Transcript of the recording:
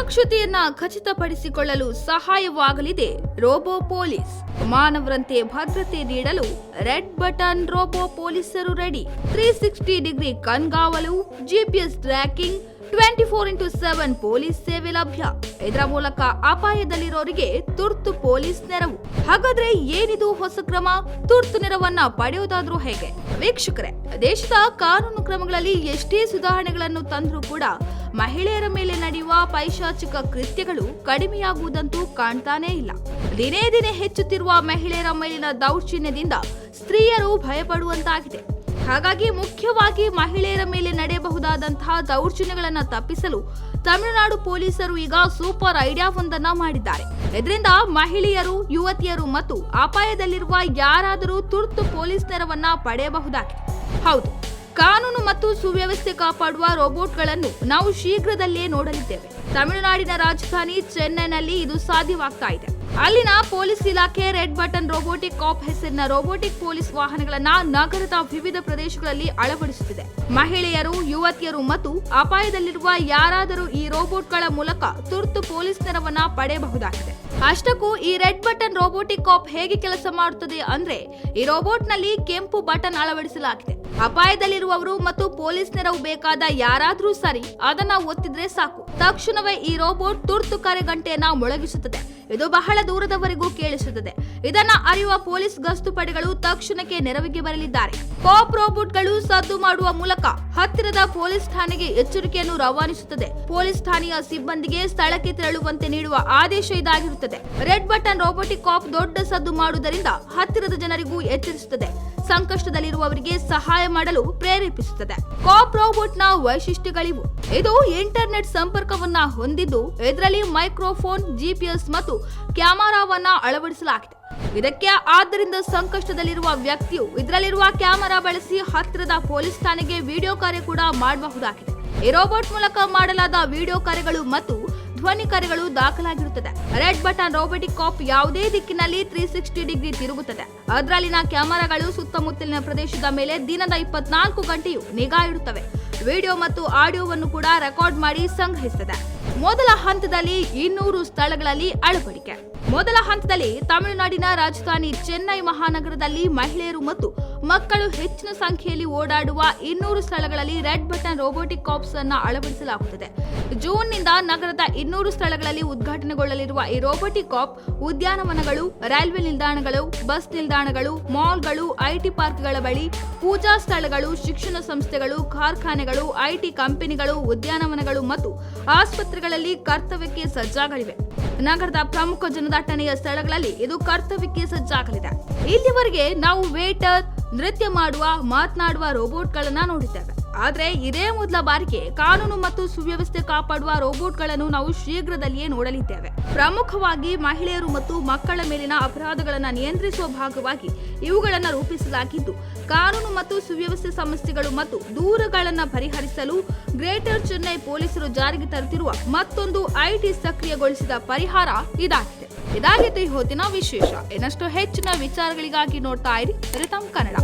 ಸುರಕ್ಷತೆಯನ್ನ ಖಚಿತಪಡಿಸಿಕೊಳ್ಳಲು ಸಹಾಯವಾಗಲಿದೆ. Robo police ಮಾನವರಂತೆ ಭದ್ರತೆ ನೀಡಲು ರೆಡ್ ಬಟನ್ ರೋಬೋ ಪೊಲೀಸರು ರೆಡಿ. ತ್ರೀ ಸಿಕ್ಸ್ಟಿ ಡಿಗ್ರಿ ಕಣ್ಗಾವಲು, GPS tracking, twenty four into seven police ಸೇವೆ ಲಭ್ಯ. ಇದರ ಮೂಲಕ ಅಪಾಯದಲ್ಲಿರೋರಿಗೆ ತುರ್ತು ಪೊಲೀಸ್ ನೆರವು. ಹಾಗಾದ್ರೆ ಏನಿದು ಹೊಸ ಕ್ರಮ? ತುರ್ತು ನೆರವನ್ನ ಪಡೆಯುವುದಾದ್ರೂ ಹೇಗೆ? ವೀಕ್ಷಕರೇ, ದೇಶದ ಕಾನೂನು ಕ್ರಮಗಳಲ್ಲಿ ಎಷ್ಟೇ ಸುಧಾರಣೆಗಳನ್ನು ತಂದ್ರೂ ಕೂಡ ಮಹಿಳೆಯರ ಮೇಲೆ ನಡೆಯುವ ಪೈಶಾಚಿಕ ಕೃತ್ಯಗಳು ಕಡಿಮೆಯಾಗುವುದಂತೂ ಕಾಣ್ತಾನೇ ಇಲ್ಲ. ದಿನೇ ದಿನೇ ಹೆಚ್ಚುತ್ತಿರುವ ಮಹಿಳೆಯರ ಮೇಲಿನ ದೌರ್ಜನ್ಯದಿಂದ ಸ್ತ್ರೀಯರು ಭಯಪಡುವಂತಾಗಿದೆ. ಹಾಗಾಗಿ ಮುಖ್ಯವಾಗಿ ಮಹಿಳೆಯರ ಮೇಲೆ ನಡೆಯಬಹುದಾದಂತಹ ದೌರ್ಜನ್ಯಗಳನ್ನು ತಪ್ಪಿಸಲು ತಮಿಳುನಾಡು ಪೊಲೀಸರು ಈಗ ಸೂಪರ್ ಐಡಿಯಾವೊಂದನ್ನ ಮಾಡಿದ್ದಾರೆ. ಇದರಿಂದ ಮಹಿಳೆಯರು, ಯುವತಿಯರು ಮತ್ತು ಅಪಾಯದಲ್ಲಿರುವ ಯಾರಾದರೂ ತುರ್ತು ಪೊಲೀಸ್ ನೆರವನ್ನ ಪಡೆಯಬಹುದಾಗಿದೆ. ಹೌದು ಕಾನೂನು ಮತ್ತು ಸುವ್ಯವಸ್ಥೆ ಕಾಪಾಡುವ ರೋಬೋಟ್ಗಳನ್ನು ನಾವು ಶೀಘ್ರದಲ್ಲೇ ನೋಡಲಿದ್ದೇವೆ. ತಮಿಳುನಾಡಿನ ರಾಜಧಾನಿ ಚೆನ್ನೈನಲ್ಲಿ ಇದು ಸಾಧ್ಯವಾಗ್ತಾ ಇದೆ. ಅಲ್ಲಿನ ಪೊಲೀಸ್ ಇಲಾಖೆ ರೆಡ್ ಬಟನ್ ರೋಬೋಟಿಕ್ ಕಾಪ್ ಹೆಸರಿನ ರೋಬೋಟಿಕ್ ಪೊಲೀಸ್ ವಾಹನಗಳನ್ನ ನಗರದ ವಿವಿಧ ಪ್ರದೇಶಗಳಲ್ಲಿ ಅಳವಡಿಸುತ್ತಿದೆ. ಮಹಿಳೆಯರು, ಯುವತಿಯರು ಮತ್ತು ಅಪಾಯದಲ್ಲಿರುವ ಯಾರಾದರೂ ಈ ರೋಬೋಟ್ಗಳ ಮೂಲಕ ತುರ್ತು ಪೊಲೀಸ್ ನೆರವನ್ನ ಪಡೆಯಬಹುದಾಗಿದೆ. ಅಷ್ಟಕ್ಕೂ ಈ ರೆಡ್ ಬಟನ್ ರೋಬೋಟಿಕ್ ಕಾಪ್ ಹೇಗೆ ಕೆಲಸ ಮಾಡುತ್ತದೆ ಅಂದ್ರೆ ಈ ರೋಬೋಟ್ನಲ್ಲಿ ಕೆಂಪು ಬಟನ್ ಅಳವಡಿಸಲಾಗಿದೆ. ಅಪಾಯದಲ್ಲಿರುವವರು ಮತ್ತು ಪೊಲೀಸ್ ನೆರವು ಬೇಕಾದ ಯಾರಾದ್ರೂ ಸರಿ, ಅದನ್ನ ಒತ್ತಿದ್ರೆ ಸಾಕು. ತಕ್ಷಣವೇ ಈ ರೋಬೋಟ್ ತುರ್ತು ಕರೆ ಗಂಟೆಯನ್ನ ಮೊಳಗಿಸುತ್ತದೆ. ಇದು ಬಹಳ ದೂರದವರೆಗೂ ಕೇಳಿಸುತ್ತದೆ. ಇದನ್ನ ಅರಿಯುವ ಪೊಲೀಸ್ ಗಸ್ತು ಪಡೆಗಳು ತಕ್ಷಣಕ್ಕೆ ನೆರವಿಗೆ ಬರಲಿದ್ದಾರೆ. ಕಾಪ್ ರೋಬೋಟ್ಗಳು ಸದ್ದು ಮಾಡುವ ಮೂಲಕ ಹತ್ತಿರದ ಪೊಲೀಸ್ ಠಾಣೆಗೆ ಎಚ್ಚರಿಕೆಯನ್ನು ರವಾನಿಸುತ್ತದೆ. ಪೊಲೀಸ್ ಠಾಣೆಯ ಸಿಬ್ಬಂದಿಗೆ ಸ್ಥಳಕ್ಕೆ ತೆರಳುವಂತೆ ನೀಡುವ ಆದೇಶ ಇದಾಗಿರುತ್ತದೆ. ರೆಡ್ ಬಟನ್ ರೋಬೋಟಿಕ್ ಕಾಪ್ ದೊಡ್ಡ ಸದ್ದು ಮಾಡುವುದರಿಂದ ಹತ್ತಿರದ ಜನರಿಗೂ ಎಚ್ಚರಿಸುತ್ತದೆ. ಸಂಕಷ್ಟದಲ್ಲಿರುವವರಿಗೆ ಸಹಾಯ ಮಾಡಲು ಪ್ರೇರೇಪಿಸುತ್ತದೆ. ಕಾಪ್ನ ವೈಶಿಷ್ಟ್ಯಗಳಿವು. ಇದು ಇಂಟರ್ನೆಟ್ ಸಂಪರ್ಕವನ್ನ ಹೊಂದಿದ್ದು ಇದರಲ್ಲಿ ಮೈಕ್ರೋಫೋನ್ ಜಿಪಿಎಸ್ ಮತ್ತು ಕ್ಯಾಮರಾವನ್ನ ಅಳವಡಿಸಲಾಗಿದೆ. ಇದಕ್ಕೆ ಆದ್ದರಿಂದ ಸಂಕಷ್ಟದಲ್ಲಿರುವ ವ್ಯಕ್ತಿಯು ಇದರಲ್ಲಿರುವ ಕ್ಯಾಮೆರಾ ಬಳಸಿ ಹತ್ತಿರದ ಪೊಲೀಸ್ ಠಾಣೆಗೆ ವಿಡಿಯೋ ಕರೆ ಕೂಡ ಮಾಡಬಹುದಾಗಿದೆ. ಈ ರೋಬೋಟ್ ಮೂಲಕ ಮಾಡಲಾದ ವಿಡಿಯೋ ಕರೆಗಳು ಮತ್ತು ಧ್ವನಿ ಕರೆಗಳು ದಾಖಲಾಗಿರುತ್ತದೆ. ರೆಡ್ ಬಟನ್ ರೋಬೋಟಿಕ್ ಕಾಪ್ ಯಾವುದೇ ದಿಕ್ಕಿನಲ್ಲಿ ತ್ರೀ ಸಿಕ್ಸ್ಟಿ ಡಿಗ್ರಿ ತಿರುಗುತ್ತದೆ. ಅದರಲ್ಲಿನ ಕ್ಯಾಮೆರಾಗಳು ಸುತ್ತಮುತ್ತಲಿನ ಪ್ರದೇಶದ ಮೇಲೆ ದಿನದ ಇಪ್ಪತ್ನಾಲ್ಕು ಗಂಟೆಯು ನಿಗಾ ಇಡುತ್ತವೆ. ವಿಡಿಯೋ ಮತ್ತು ಆಡಿಯೋವನ್ನು ಕೂಡ ರೆಕಾರ್ಡ್ ಮಾಡಿ ಸಂಗ್ರಹಿಸುತ್ತದೆ. ಮೊದಲ ಹಂತದಲ್ಲಿ ಇನ್ನೂರು ಸ್ಥಳಗಳಲ್ಲಿ ಅಳವಡಿಕೆ. ಮೊದಲ ಹಂತದಲ್ಲಿ ತಮಿಳುನಾಡಿನ ರಾಜಧಾನಿ ಚೆನ್ನೈ ಮಹಾನಗರದಲ್ಲಿ ಮಹಿಳೆಯರು ಮತ್ತು ಮಕ್ಕಳು ಹೆಚ್ಚಿನ ಸಂಖ್ಯೆಯಲ್ಲಿ ಓಡಾಡುವ ಇನ್ನೂರು ಸ್ಥಳಗಳಲ್ಲಿ ರೆಡ್ ಬಟನ್ ರೋಬೋಟಿಕ್ ಕಾಪ್ಸ್ ಅನ್ನು ಅಳವಡಿಸಲಾಗುತ್ತದೆ. ಜೂನ್ನಿಂದ ನಗರದ ಇನ್ನೂರು ಸ್ಥಳಗಳಲ್ಲಿ ಉದ್ಘಾಟನೆಗೊಳ್ಳಲಿರುವ ಈ ರೋಬೋಟಿಕ್ ಕಾಪ್ ಉದ್ಯಾನವನಗಳು, ರೈಲ್ವೆ ನಿಲ್ದಾಣಗಳು, ಬಸ್ ನಿಲ್ದಾಣಗಳು, ಮಾಲ್ಗಳು ಐಟಿ ಪಾರ್ಕ್ಗಳ ಬಳಿ, ಪೂಜಾ ಸ್ಥಳಗಳು, ಶಿಕ್ಷಣ ಸಂಸ್ಥೆಗಳು, ಕಾರ್ಖಾನೆಗಳು ಐಟಿ ಕಂಪನಿಗಳು, ಉದ್ಯಾನವನಗಳು ಮತ್ತು ಆಸ್ಪತ್ರೆಗಳಲ್ಲಿ ಕರ್ತವ್ಯಕ್ಕೆ ಸಜ್ಜಾಗಲಿವೆ. ನಗರದ ಪ್ರಮುಖ ಜನದಟ್ಟಣೆಯ ಸ್ಥಳಗಳಲ್ಲಿ ಇದು ಕರ್ತವ್ಯಕ್ಕೆ ಸಜ್ಜಾಗಲಿದೆ. ಇಲ್ಲಿವರೆಗೆ ನಾವು ವೇಟರ್ ನೃತ್ಯ ಮಾಡುವ, ಮಾತನಾಡುವ ರೋಬೋಟ್ಗಳನ್ನ ನೋಡಿದ್ದೇವೆ. ಆದರೆ ಇದೇ ಮೊದಲ ಬಾರಿಗೆ ಕಾನೂನು ಮತ್ತು ಸುವ್ಯವಸ್ಥೆ ಕಾಪಾಡುವ ರೋಬೋಟ್ಗಳನ್ನು ನಾವು ಶೀಘ್ರದಲ್ಲಿಯೇ ನೋಡಲಿದ್ದೇವೆ. ಪ್ರಮುಖವಾಗಿ ಮಹಿಳೆಯರು ಮತ್ತು ಮಕ್ಕಳ ಮೇಲಿನ ಅಪರಾಧಗಳನ್ನು ನಿಯಂತ್ರಿಸುವ ಭಾಗವಾಗಿ ಇವುಗಳನ್ನು ರೂಪಿಸಲಾಗಿದ್ದು, ಕಾನೂನು ಮತ್ತು ಸುವ್ಯವಸ್ಥೆ ಸಮಸ್ಯೆಗಳು ಮತ್ತು ದೂರುಗಳನ್ನು ಪರಿಹರಿಸಲು ಗ್ರೇಟರ್ ಚೆನ್ನೈ ಪೊಲೀಸರು ಜಾರಿಗೆ ತರುತ್ತಿರುವ ಮತ್ತೊಂದು ಐಟಿ ಸಕ್ರಿಯಗೊಳಿಸಿದ ಪರಿಹಾರ ಇದಾಗಿದೆ. ಇದಾಗಿತ್ತು ಈ ಹೊತ್ತಿನ ವಿಶೇಷ. ಇನ್ನಷ್ಟು ಹೆಚ್ಚಿನ ವಿಚಾರಗಳಿಗಾಗಿ ನೋಡ್ತಾ ಇರಿ ರಿತಮ್ ಕನ್ನಡ.